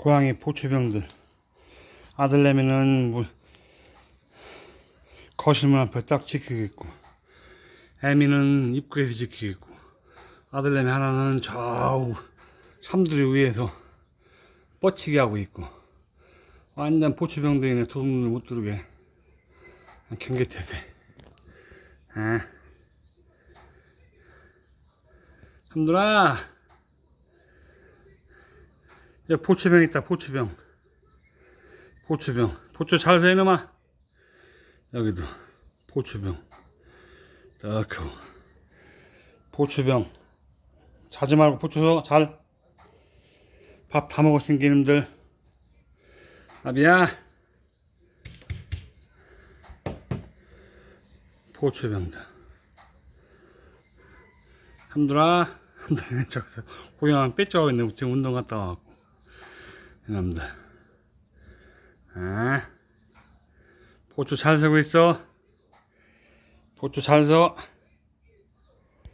고양이 포초병들. 아들내미는 뭐 거실문 앞에 딱 지키겠고 애미는 입구에서 지키겠고 아들내미 하나는 저 삼두리 위에서 뻗치게 하고 있고 완전 포초병들이네 도둑을 못 들게 경계태세. 아. 삼두라 야 포초병 있다 포초병. 포초병. 포초 잘 돼, 이놈아? 여기도. 포초병. 딱하고. 포초병. 자지 말고 포초 잘. 밥 다 먹었으니까 이놈들. 아비야 포초병들. 함들아 함들아 저기서 고양이 뺏겨가고 있네. 지금 운동 갔다 와갖고 이놈들 아 포초 잘 서고 있어 포초 잘 서.